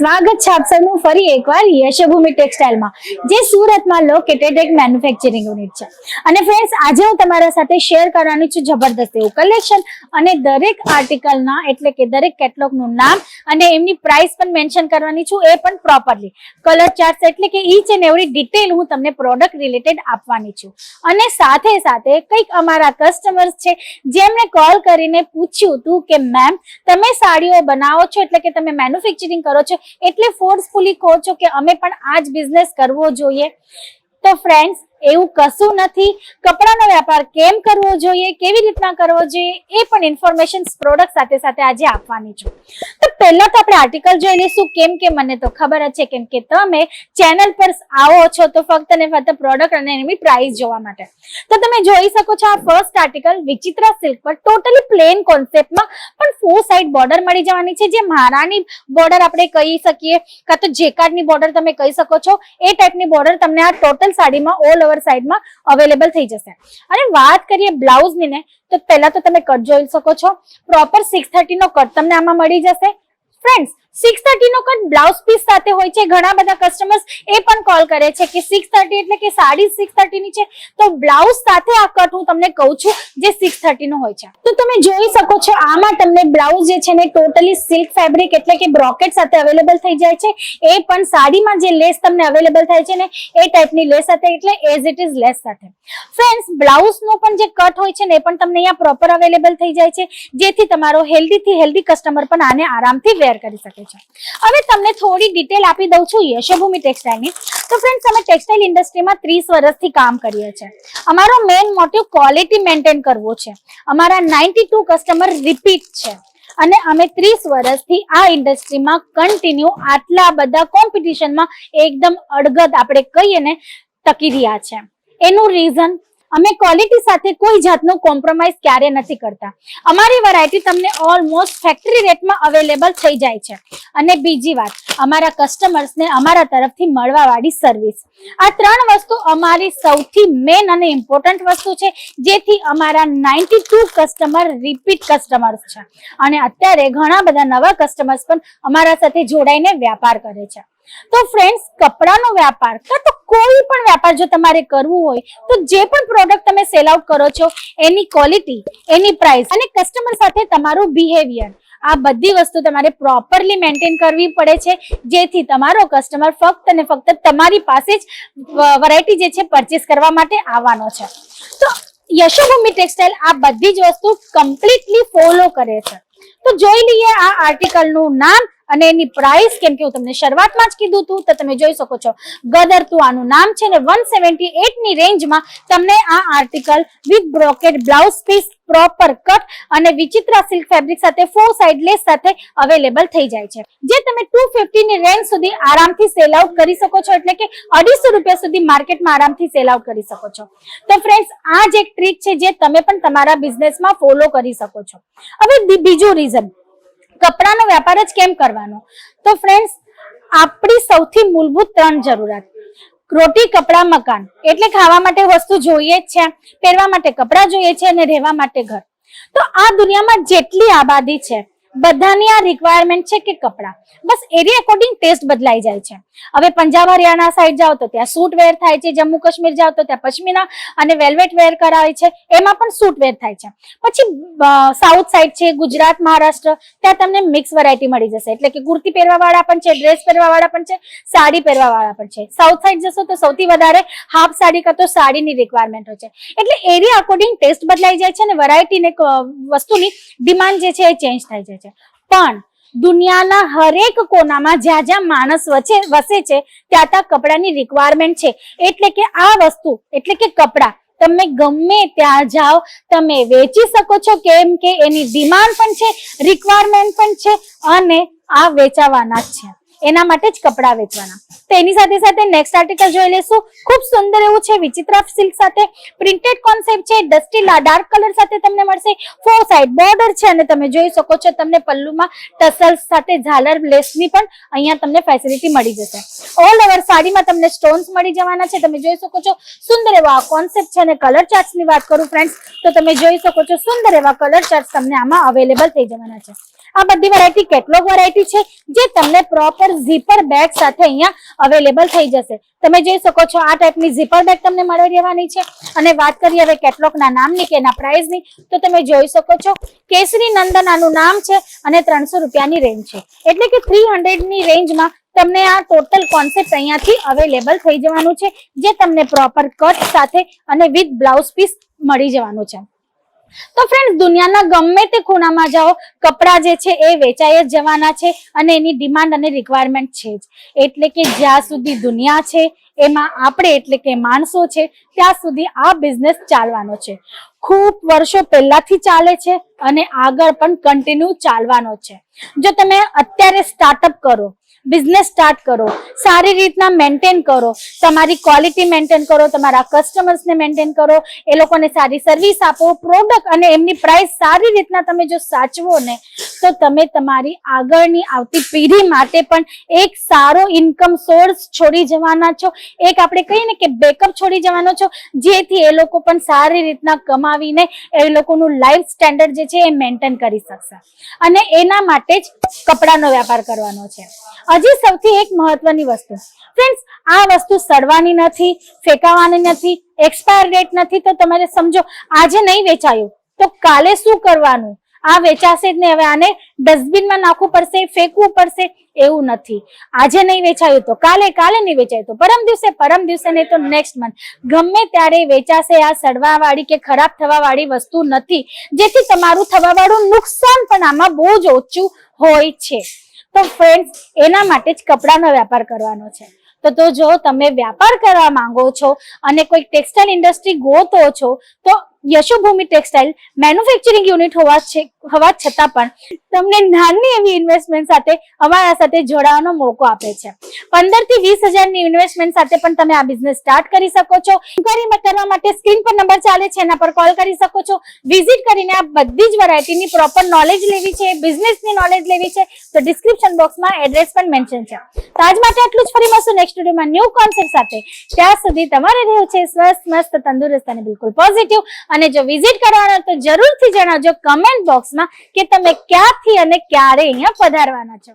સ્વાગત છે આપ સૌનું ફરી એકવાર યશભૂમિ ટેક્સટાઇલમાં, જે સુરતમાં લોકેટેડ એક મેન્યુફેક્ચરિંગ યુનિટ છે. અને ફ્રેન્ડ્સ આજે હું તમારા સાથે શેર કરવાની છું જબરદસ્ત એવું કલેક્શન અને દરેક આર્ટિકલના એટલે કે દરેક કેટલોગનું નામ અને એમની પ્રાઇસ પણ મેન્શન કરવાની છું, એ પણ પ્રોપરલી કલર ચાર્ટ એટલે કે ઈચ એન્ડ એવરી ડિટેલ હું તમને પ્રોડક્ટ રિલેટેડ આપવાની છું. અને સાથે સાથે કંઈક અમારા કસ્ટમર્સ છે, જેમણે કોલ કરીને પૂછ્યું હતું કે મેમ તમે સાડીઓ બનાવો છો એટલે કે તમે મેન્યુફેક્ચરિંગ કરો છો એટલે ફોર્સફુલી કહો છો કે અમે પણ આ જ બિઝનેસ કરવો જોઈએ. તો ફ્રેન્ડ્સ એવું કશું નથી. કપડાનો વેપાર કેમ કરવો જોઈએ? કેવી રીતના કરવો જોઈએ? એ પણ ઇન્ફોર્મેશન પ્રોડક્ટ સાથે સાથે આજે આપવાની છું. તો પહેલા તો આપણે આર્ટિકલ જોઈ લઈશું. કેમ કે મને તો ખબર જ છે, કેમ કે તમે ચેનલ પર આવો છો તો ફક્ત ને ફક્ત પ્રોડક્ટ અને એની પ્રાઇસ જોવા માટે. તો તમે જોઈ શકો છો આ ફર્સ્ટ આર્ટિકલ વિચિત્રા સિલ્ક પર ટોટલી પ્લેન કોન્સેપ્ટમાં પણ ફોર સાઈડ બોર્ડર મળી જવાની છે. જે મારાની બોર્ડર આપણે કહી શકીએ કાં તો જેકાર્ડની બોર્ડર તમે કહી શકો છો. એ ટાઈપની બોર્ડર તમને આ ટોટલ સાડીમાં ઓલ ઓવર સાઈડમાં અવેલેબલ થઈ જશે. અને વાત કરીએ બ્લાઉઝની ને તો પહેલા તો તમે કટ જોઈ શકો છો. પ્રોપર સિક્સ થર્ટી નો કટ તમને આમાં મળી જશે. ફ્રેન્ડ્સ સિક્સ થર્ટી નો કટ બ્લાઉઝ પીસ સાથે હોય છે. ઘણા બધા કસ્ટમર્સ એ પણ કોલ કરે છે કે સિક્સ થર્ટી એટલે કે સાડી સિક્સ થર્ટી ની છે. તો બ્લાઉઝ સાથે આ કટ હું તમને કહું છું જે સિક્સ થર્ટી નો હોય છે. તો તમે જોઈ શકો છો આમાં તમને બ્લાઉઝ જે છે ને ટોટલી સિલ્ક ફેબ્રિક એટલે કે બ્રોકેટ સાથે અવેલેબલ થઈ જાય છે. એ પણ સાડીમાં જે લેસ તમને અવેલેબલ થાય છે ને, એ ટાઈપની લેસ સાથે એટલે એઝ ઇટ ઇઝ લેસ સાથે. ફ્રેન્ડ્સ બ્લાઉઝ નો પણ જે કટ હોય છે ને, એ પણ તમને અહીંયા પ્રોપર અવેલેબલ થઈ જાય છે. જેથી તમારો હેલ્ધી થી હેલ્ધી કસ્ટમર પણ આને આરામથી વેર કરી શકે છે. હવે તમને થોડી ડિટેલ આપી દઉં છું યશભૂમિ ટેક્સટાઇલની તો ફ્રેન્ડ્સ અમે ટેક્સટાઇલ ઇન્ડસ્ટ્રીમાં ત્રીસ વર્ષથી કામ કરીએ છીએ. અમારો મેઇન મોટિવ ક્વોલિટી મેન્ટેન કરવો છે. અમારા નાઇન્ટી ટુ કસ્ટમર રિપીટ છે. અને અમે ત્રીસ વર્ષથી આ ઇન્ડસ્ટ્રીમાં કન્ટિન્યુ આટલા બધા કોમ્પિટિશનમાં એકદમ અડગત આપણે કહીએ ને, ટકી રહ્યા છે. એનું રીઝન અમે ક્વોલિટી સાથે કોઈ જાતનું કોમ્પ્રોમાઇઝ ક્યારે નથી કરતા. અમારી વેરાયટી તમને ઓલમોસ્ટ ફેક્ટરી રેટમાં અવેલેબલ થઈ જાય છે. અને બીજી વાત, અમારા કસ્ટમર્સને અમારા તરફથી મળવાવાળી સર્વિસ આ ત્રણ વસ્તુ અમારી સૌથી મેન અને ઇમ્પોર્ટન્ટ વસ્તુ છે, જેથી અમારા ninety two customer repeat customers છે. અને અત્યારે ઘણા બધા નવા કસ્ટમર્સ પણ અમારા સાથે જોડાઈને વ્યાપાર કરે છે. તો ફ્રેન્ડ્સ કપડાનો વ્યાપાર, કાં તો કોઈ પણ વ્યાપાર જો તમારે કરવું હોય, તો જે પણ પ્રોડક્ટ તમે સેલ આઉટ કરો છો, એની ક્વોલિટી એની પ્રાઇસ અને કસ્ટમર સાથે તમારું બિહેવિયર આ બધી વસ્તુ તમારે પ્રોપરલી મેન્ટેન કરવી પડે છે, જેથી તમારો કસ્ટમર ફક્ત ને ફક્ત તમારી પાસે જ વેરાયટી જે છે પરચેસ કરવા માટે આવવાનો છે. તો યશોભૂમિ ટેક્સટાઇલ આ બધી જ વસ્તુ કમ્પ્લીટલી ફોલો કરે છે. તો જોઈ લઈએ આ આર્ટિકલનું નામ અને એની પ્રાઇસ કેમ કે હું તમને શરૂઆતમાં જ કીધું હતું તો તમે જોઈ શકો છો. ગદર તું આનું નામ છે ને વન સેવન્ટી ની રેન્જમાં તમને આ article with brocade blouse piece proper cut અને વિચિત્ર સિલ્ક ફેબ્રિક સાથે ફોર સાઇડ લેસ સાથે અવેલેબલ થઈ જાય છે. જે તમે ટુ ની રેન્જ સુધી આરામથી સેલ આઉટ કરી શકો છો, એટલે કે અઢીસો રૂપિયા સુધી માર્કેટમાં આરામથી સેલ આઉટ કરી શકો છો. તો ફ્રેન્ડ્સ આ જ એક ટ્રીક છે જે તમે પણ તમારા બિઝનેસમાં ફોલો કરી શકો છો. હવે બીજું રીઝન કપડાનો વેપાર જ કેમ કરવાનો? તો ફ્રેન્ડ્સ આપણી સૌથી મૂળભૂત ત્રણ જરૂરિયાત. રોટી, કપડા, મકાન. એટલે ખાવા માટે વસ્તુ જોઈએ જ છે, પહેરવા માટે કપડાં જોઈએ છે અને રહેવા માટે ઘર. તો આ દુનિયામાં જેટલી આબાદી છે બધાની આ રિક્વાયરમેન્ટ છે કે કપડાં. બસ એરી અકોર્ડિંગ ટેસ્ટ બદલાઈ જાય છે. હવે પંજાબ, હરિયાણા સાઈડ જાઓ તો ત્યાં સૂટ વેર થાય છે, જમ્મુ, કાશ્મીર જાઓ તો ત્યાં પશ્મિના અને વેલ્વેટ વેર કરાવે છે, એમાં પણ સૂટ વેર થાય છે. પછી સાઉથ સાઈડ છે, ગુજરાત, મહારાષ્ટ્ર, ત્યાં તમને મિક્સ વેરાયટી મળી જશે. એટલે કે કુર્તી પહેરવા વાળા પણ છે ડ્રેસ પહેરવા વાળા પણ છે, સાડી પહેરવા વાળા પણ છે. સાઉથ સાઈડ જશો તો સૌથી વધારે હાફ સાડી કાં તો સાડીની રિક્વાયરમેન્ટ હોય છે. એટલે એરિયા અકોર્ડિંગ ટેસ્ટ બદલાઈ જાય છે અને વેરાયટી ને વસ્તુની ડિમાન્ડ જે છે એ ચેન્જ થાય જાય છે. પણ દુનિયાના હરેક કોનામાં જ્યાં જ્યાં માણસ વચ્ચે વસે છે, ત્યાં ત્યાં કપડાની રિક્વાયરમેન્ટ છે. એટલે કે આ વસ્તુ, એટલે કે કપડા, તમે ગમે ત્યાં જાઓ, તમે વેચી શકો છો કેમ કે એની ડિમાન્ડ પણ છે રિક્વાયરમેન્ટ પણ છે અને આ વેચાવાના જ છે. એના માટે જ કપડા વેચવાના. તો એની સાથે સાથે નેક્સ્ટ આર્ટિકલ જોઈ લેશું ખૂબ સુંદર એવું છે, વિચિત્ર સિલ્ક સાથે. પ્રિન્ટેડ કોન્સેપ્ટ છે ડસ્ટી ડાર્ક કલર સાથે તમને મળશે. ફોર સાઈડ બોર્ડર છે અને તમે જોઈ શકો છો, તમને પલ્લુમાં ટસલ્સ સાથે ઝાલર લેસની પણ અહીંયા તમને ફેસિલિટી મળી જશે. ઓલ ઓવર સાડીમાં તમને સ્ટોન્સ મળી જવાના છે. તમે જોઈ શકો છો, સુંદર એવા કોન્સેપ્ટ છે અને કલર ચાર્ટ્સની વાત કરું ફ્રેન્ડ્સ તો તમે જોઈ શકો છો, સુંદર એવા કલર ચાર્ટ તમને આમાં અવેલેબલ થઈ જવાના છે. આ બધી વેરાયટી કેટલોગ વેરાયટી છે, જે તમને પ્રોપર અંદર ઝીપર બેગ સાથે અહીંયા અવેલેબલ થઈ જશે. તમે જોઈ શકો છો આ ટાઈપની ઝીપર બેગ તમને મળી રહેવાની છે. અને વાત કરીએ હવે કેટલોગના નામની કે એના પ્રાઇસની તો તમે જોઈ શકો છો કેસરી નંદનાનું નામ છે અને ત્રણસો રૂપિયાની રેન્જ છે. એટલે કે થ્રી હંડ્રેડની રેન્જમાં તમને આ ટોટલ કોન્સેપ્ટ અહીંયાથી અવેલેબલ થઈ જવાનું છે, જે તમને પ્રોપર કટ સાથે અને વિથ બ્લાઉઝ પીસ મળી જવાનું છે. તો ફ્રેન્ડ દુનિયાના ગમે તે ખૂણામાં જાઓ, કપડાં જે છે એ વેચાઈ જ જવાના છે અને એની ડિમાન્ડ અને રિક્વાયરમેન્ટ છે જ. એટલે કે જ્યાં સુધી દુનિયા છે, એમાં આપણે એટલે કે માણસો છે, ત્યાં સુધી આ બિઝનેસ ચાલવાનો છે. ખૂબ વર્ષો પહેલાથી ચાલે છે અને આગળ પણ કન્ટિન્યુ ચાલવાનો છે. જો તમે અત્યારે સ્ટાર્ટઅપ કરો બિઝનેસ સ્ટાર્ટ કરો, સારી રીતના મેન્ટેન કરો, તમારી ક્વોલિટી મેન્ટેન કરો, તમારા કસ્ટમર્સને મેન્ટેન કરો, એ લોકોને સારી સર્વિસ આપો પ્રોડક્ટ અને એમની પ્રાઇસ સારી રીતના તમે જો સાચવો ને, તો તમે તમારી આગળની આવતી પેઢી માટે પણ એક સારો ઇન્કમ સોર્સ છોડી જવાના છો. એક આપણે કહીએ ને કે બેકઅપ છોડી જવાનો છો, જેથી એ લોકો પણ સારી રીતના કમાવીને એ લોકોનું લાઈફ સ્ટેન્ડર્ડ જે છે એ મેન્ટેન કરી શકશે. અને એના માટે જ કપડાનો વેપાર કરવાનો છે. હજી સૌથી એક મહત્વની વસ્તુ. ફ્રેન્ડ્સ આ વસ્તુ સડવાની નથી, ફેંકાવાની નથી એક્સપાયર ડેટ નથી, તો તમારે સમજો, આજે નહીં વેચાયું, તો કાલે શું કરવાનું? આ વેચાશે જ નહીં. હવે આને ડસ્ટબિનમાં નાખવું પડશે, ફેંકવું પડશે. એવું નથી. આજે નહીં વેચાયું તો કાલે કાલે નહીં વેચાયું તો પરમ દિવસે પરમ દિવસે નહીં તો નેક્સ્ટ મંથ ગમે ત્યારે વેચાશે આ સડવાવાળી કે ખરાબ થવાવાળી વસ્તુ નથી. જેથી તમારું થવાવાળું નુકસાન પણ આમાં બહુ જ ઓછું હોય છે. તો ફ્રેન્ડ્સ એના માટે જ કપડાનો વેપાર કરવાનો છે. તો તો જો તમે વ્યાપાર કરવા માંગો છો અને કોઈ ટેક્સટાઇલ ઇન્ડસ્ટ્રી ગોતો છો, તો યશોભૂમિ ટેક્સટાઇલ મેન્યુફેક્ચરિંગ યુનિટ હોવા હોવા છતાં પણ તમને નાની એવી ઇન્વેસ્ટમેન્ટ સાથે અમારા સાથે જોડાવાનો મોકો આપે છે. પંદરથી વીસ હજારની ઇન્વેસ્ટમેન્ટ સાથે પણ તમે આ બિઝનેસ સ્ટાર્ટ કરી શકો છો. ઇન્કવાયરી કરવા માટે સ્ક્રીન પર નંબર ચાલે છે, એના પર કોલ કરી શકો છો. વિઝિટ કરીને આ બધી જ વેરાયટીની પ્રોપર નોલેજ લેવી છે બિઝનેસની નોલેજ લેવી છે, તો ડિસ્ક્રિપ્શન બોક્સમાં એડ્રેસ પણ મેન્શન છે. તો આજ માટે આટલું જ. ફરી મળશું નેક્સ્ટ વિડીયોમાં ન્યૂ કોન્સેપ્ટ સાથે. ત્યાં સુધી તમારે રહેવું છે, સ્વસ્થ, મસ્ત, તંદુરસ્ત અને બિલકુલ પોઝિટિવ અને જો વિઝિટ કરવાના તો જરૂરથી જણાવજો કમેન્ટ બોક્સમાં કે તમે ક્યાંથી અને ક્યારે અહીંયા પધારવાના છો.